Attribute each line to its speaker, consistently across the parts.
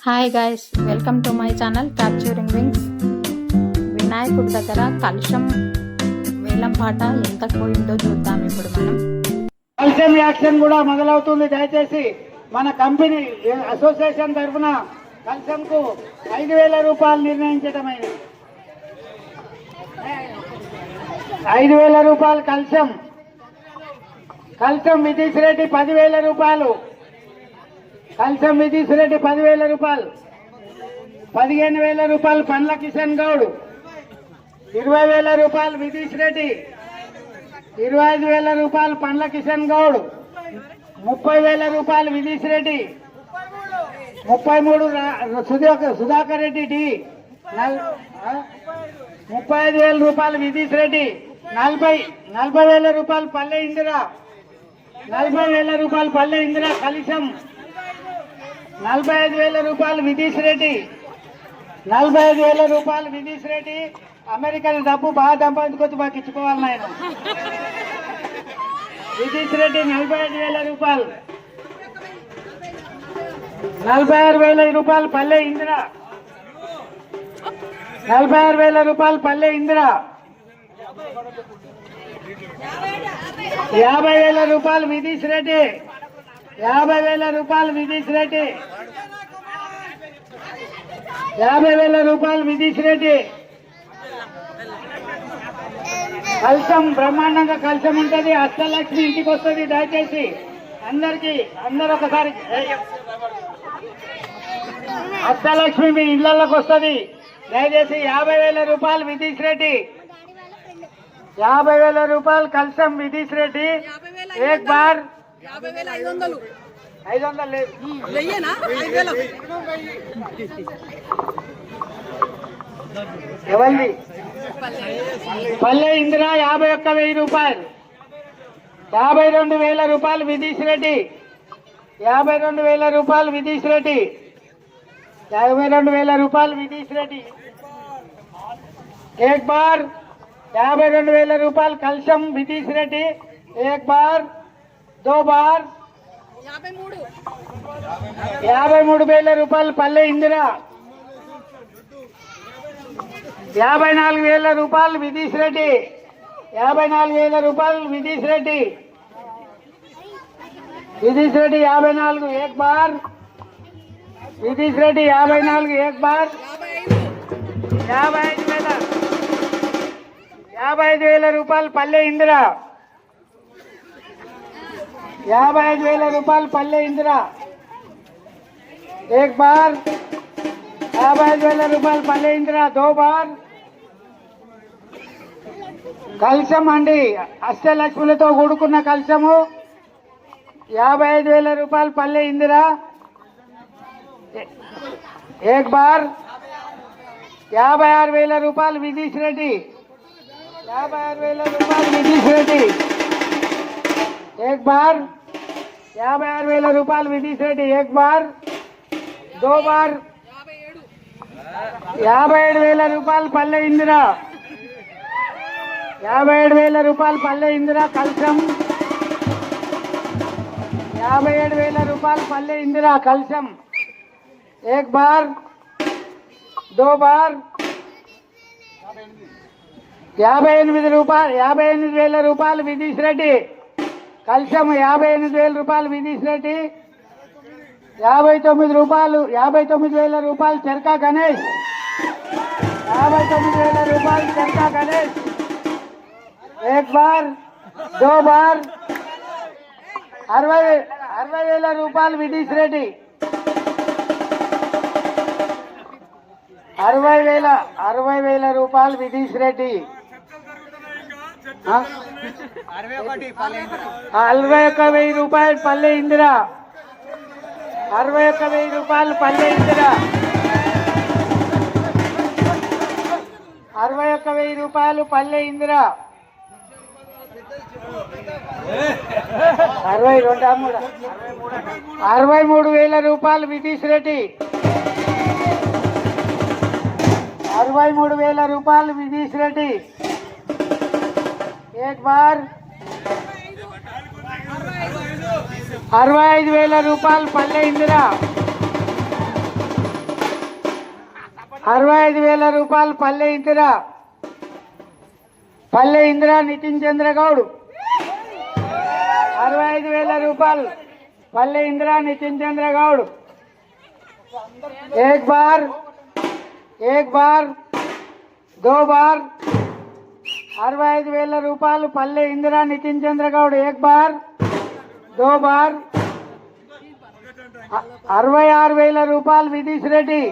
Speaker 1: Hi guys welcome to my channel capturing wings వినాయకుడి దగ్గర కలుషం వేలం పాట ఎంత పోయిందో చూద్దాం ఇప్పుడు మనం.
Speaker 2: కలుషం యాక్షన్ కూడా మొదలవుతుంది. దయచేసి మన కంపెనీ అసోసియేషన్ తరఫున కల్షంకు ఐదు వేల రూపాయలు నిర్ణయించడమైనది ఐదు వేల రూపాయలు కలుషం. కలుషం విధీష్ రెడ్డి పదివేల రూపాయలు. కల్షం విధీసురెడ్డి పదివేల రూపాయలు. పదిహేను వేల రూపాయలు పండ్ల కిషన్ గౌడ్. ఇరవై వేల రూపాయలు విధీష్ రెడ్డి. ఇరవై ఐదు వేల రూపాయలు పండ్ల కిషన్ గౌడ్. ముప్పై వేల రూపాయలు విధీష్ రెడ్డి. ముప్పై మూడు సుధాకర్ రెడ్డి డి. ముప్పై ఐదు వేల రూపాయలు విధీష్ రెడ్డి. నలభై నలభై వేల రూపాయలు పల్లె ఇందిరా. నలభై వేల రూపాయలు పల్లె ఇందిరా కలిసం నలభై ఐదు వేల రూపాయలు విధీష్ రెడ్డి. నలభై ఐదు వేల రూపాయలు విధీష్ రెడ్డి. అమెరికన్ డబ్బు బాగా సంపాదించుకొచ్చి మాకు ఇచ్చిపోవాలి నాయన. విధీష్ రెడ్డి నలభై ఐదు వేల రూపాయలు. నలభై ఆరు వేల రూపాయలు పల్లె ఇందిర. నలభై ఆరు వేల రూపాయలు పల్లె ఇందిర. యాభై వేల రూపాయలు విధీష్ రెడ్డి. యాభై వేల రూపాయలు విధీష్ రెడ్డి. యాభై వేల రూపాయలు విధీష్ రెడ్డి. కలశం బ్రహ్మాండంగా కలశం ఉంటది. అష్టలక్ష్మి ఇంటికి వస్తుంది దయచేసి. అందరికి అందరు ఒకసారి అష్టలక్ష్మి మీ ఇళ్ళలోకి వస్తుంది. దయచేసి యాభై వేల రూపాయలు విధీష్ రెడ్డి. యాభై వేల రూపాయలు కలశం విధీష్ రెడ్డి. ఏక్ బార్.
Speaker 3: యాభై వేల ఐదు వందలు.
Speaker 2: ఐదు వందలు లేదు.
Speaker 3: వెయ్యేనా? ఐదు వేల.
Speaker 2: ఎవరిది? పల్లె ఇందిరా యాభై ఒక్క వెయ్యి రూపాయలు. యాభై రెండు వేల రూపాయలు విధీష్ రెడ్డి. యాభై రెండు వేల రూపాయలు విధీష్ రెడ్డి. యాభై రెండు వేల రూపాయలు విధీష్ రెడ్డి. ఏక్ బార్ యాభై రెండు వేల రూపాయలు కలశం విధీష్ రెడ్డి. ఏక్ బార్ దో బార్.
Speaker 3: యాభై మూడు
Speaker 2: వేల రూపాయలు పల్లె ఇందిరా. యాభై నాలుగు వేల రూపాయలు విదీష్ రెడ్డి. యాభై నాలుగు వేల రూపాయలు విదీష్ రెడ్డి. విదీష్ రెడ్డి యాభై నాలుగు ఏక్ బార్. విదీష్ రెడ్డి యాభై నాలుగు ఏక్ బార్.
Speaker 3: యాభై ఐదు
Speaker 2: వేల. యాభై ఐదు వేల రూపాయలు పల్లె ఇందిరా. యాభై ఐదు వేల రూపాయలు పల్లె ఇందిరా. ఏక్ బార్. యాభై ఐదు వేల రూపాయలు పల్లె ఇందిరా దో బార్. కలశం అండి అష్టలక్ష్ములతో కూడుకున్న కలశము యాభై ఐదు వేల రూపాయలు పల్లె ఇందిరా. ఏక్ బార్. యాభై ఆరు వేల రూపాయలు విధీష్ రెడ్డి. యాభై ఆరు వేల రూపాయలు విధీష్ రెడ్డి. ఏక్ బార్ యాభై ఆరు వేల రూపాయలు విధీష్ రెడ్డి ఏక్ బార్ దో బార్
Speaker 3: యాభై ఏడు
Speaker 2: వేల రూపాయలు పల్లె ఇందిరా యాభై ఏడు వేల రూపాయలు పల్లె ఇందిరా కలశం యాభై ఏడు వేల రూపాయలు పల్లె ఇందిరా కలశం ఏక్ బార్ దో బార్ యాభై ఎనిమిది రూపాయలు యాభై ఎనిమిది వేల రూపాయలు విధీష్ రెడ్డి కలశం యాభై ఎనిమిది వేల రూపాయలు విధీష్ రెడ్డి యాభై తొమ్మిది రూపాయలు యాభై తొమ్మిది వేల రూపాయలు చెరకా గణేష్. యాభై తొమ్మిది వేల రూపాయలు చెరకా గణేష్. ఏక్ బార్ దో బార్. అరవై అరవై వేల రూపాయలు విధీష్ రెడ్డి. అరవై వేల అరవై వేల రూపాయలు విధీష్ రెడ్డి. అరవై ఒక్క వెయ్యి రూపాయలు పల్లె ఇందిరా. అరవై ఒక్క వెయ్యి రూపాయలు పల్లె ఇందిరా. అరవై ఒక్క వెయ్యి రూపాయలు పల్లె ఇందిరా. అరవై రెండు మూడు? అరవై మూడు వేల రూపాయలు విధీష్ రెడ్డి. అరవై మూడు వేల రూపాయలు విధీష్ రెడ్డి. ఏక్ బార్ అరవై ఐదు వేల రూపాయలు పల్లె ఇందిరా అరవై ఐదు వేల రూపాయలు పల్లె ఇందిరా పల్లె ఇందిరా నితిన్ చంద్ర గౌడ్ అరవై ఐదు వేల రూపాయలు పల్లె ఇందిరా నితిన్ చంద్ర గౌడ్ एक बार एक बार दो बार అరవై ఐదు వేల రూపాయలు పల్లె ఇందిరా నితిన్ చంద్ర గౌడ్ ఏక్ బార్ దో బార్. అరవై ఆరు వేల రూపాయలు విధీష్ రెడ్డి.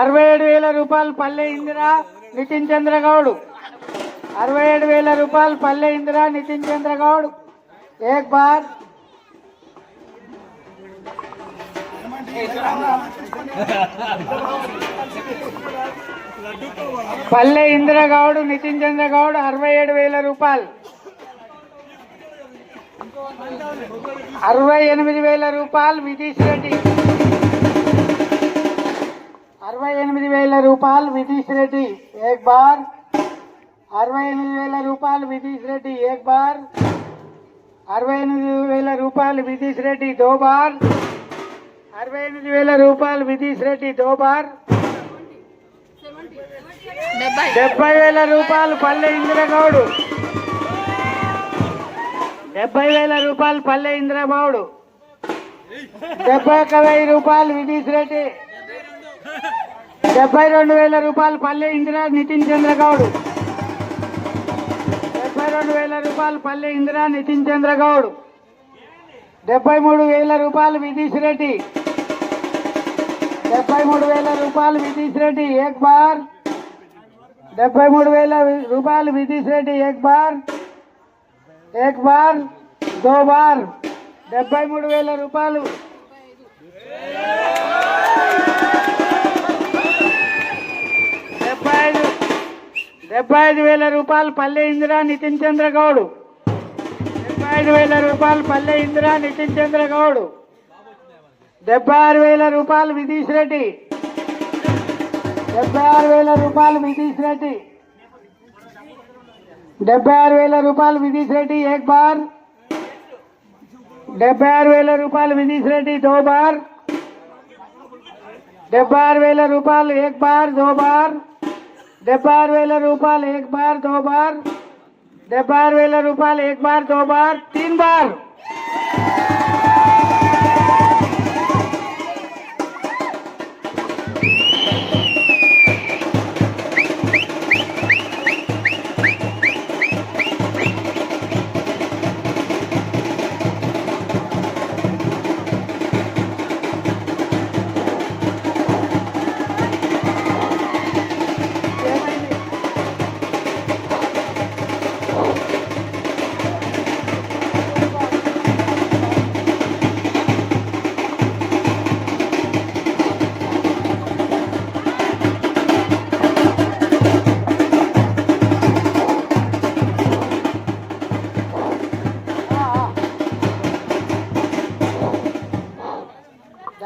Speaker 2: అరవై ఏడు వేల రూపాయలు పల్లె ఇందిరా నితిన్ చంద్ర గౌడ్ అరవై ఏడు వేల రూపాయలు పల్లె ఇందిరా నితిన్ చంద్రగౌడ్. ఏక్ బార్. పల్లె ఇందిరగౌడ్ నితిన్ చంద్ర గౌడ్ అరవై ఏడు వేల రూపాయలు. అరవై ఎనిమిది వేల రూపాయలు విదీష్ రెడ్డి. అరవై ఎనిమిది వేల రూపాయలు విదీష్ రెడ్డి ఏక్ బార్ అరవై ఎనిమిది వేల రూపాయలు విదీష్ రెడ్డి ఏక్ బార్ అరవై ఎనిమిది వేల రూపాయలు విదీష్ రెడ్డి దో బార్ అరవై ఎనిమిది వేల రూపాయలు విధీష్ రెడ్డి దోబార్
Speaker 1: డెబ్బై
Speaker 2: వేల రూపాయలు పల్లె ఇందిరగౌడు. డెబ్బై వేల రూపాయలు పల్లె ఇందిరబావుడు డెబ్బై ఒక వెయ్యి రూపాయలు విధీష్ రెడ్డి. డెబ్బై రెండు వేల రూపాయలు పల్లె ఇందిరా నితిన్ చంద్రగౌడ్. డెబ్బై రెండు వేల రూపాయలు పల్లె ఇందిరా నితిన్ చంద్రగౌడ్. డెబ్బై మూడు వేల రూపాయలు విదీష్ రెడ్డి. డెబ్బై మూడు వేల రూపాయలు విదీష్ రెడ్డి ఏక్ బార్ డెబ్బై మూడు వేల రూపాయలు విదీష్ రెడ్డి ఏక్ బార్ ఏక్ బార్ దో బార్ డెబ్బై మూడు వేల రూపాయలు. డెబ్బై ఐదు డెబ్బై ఐదు వేల రూపాయలు పల్లె ఇందిరా నితిన్ చంద్రగౌడ్. డెబ్బై ఐదు వేల రూపాయలు పల్లె ఇందిరా నితిన్ చంద్రగౌడ్. డెబ్బై ఆరు వేల రూపాయలు విధీష్ రెడ్డి. డెబ్బై ఆరు వేల రూపాయలు విధీష్ రెడ్డి. డెబ్బై ఆరు వేల రూపాయలు విధీష్ రెడ్డి ఏక్ బార్ డెబ్బై ఆరు వేల రూపాయలు విధీష్ రెడ్డి దో బార్ డెబ్బై ఆరు వేల రూపాయలు ఏక్ బార్ దో బార్ డెబ్బై ఆరు వేల రూపాయలు ఏక్ బార్ దో బార్ డెబ్బై ఆరు వేల రూపాయలు ఏక్ బార్ దో బార్ తీన్ బార్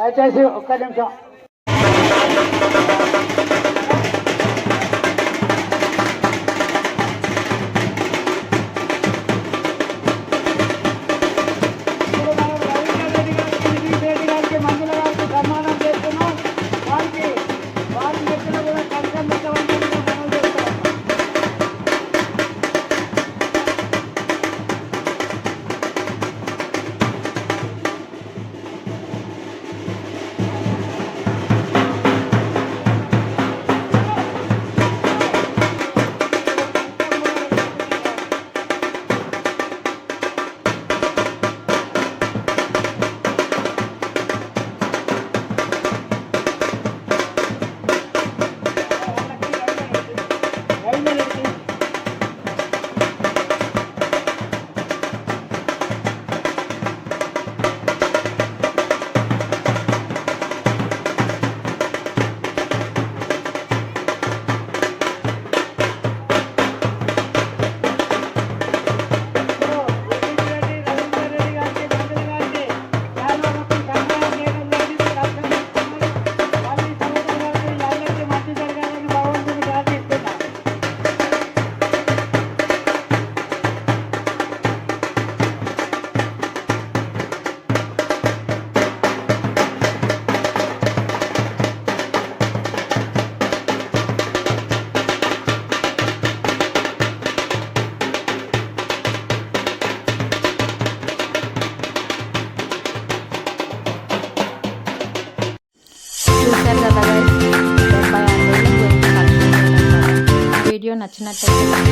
Speaker 2: దయచేసి ఒక్క నిమిషం
Speaker 1: నచ్చినట్టయితే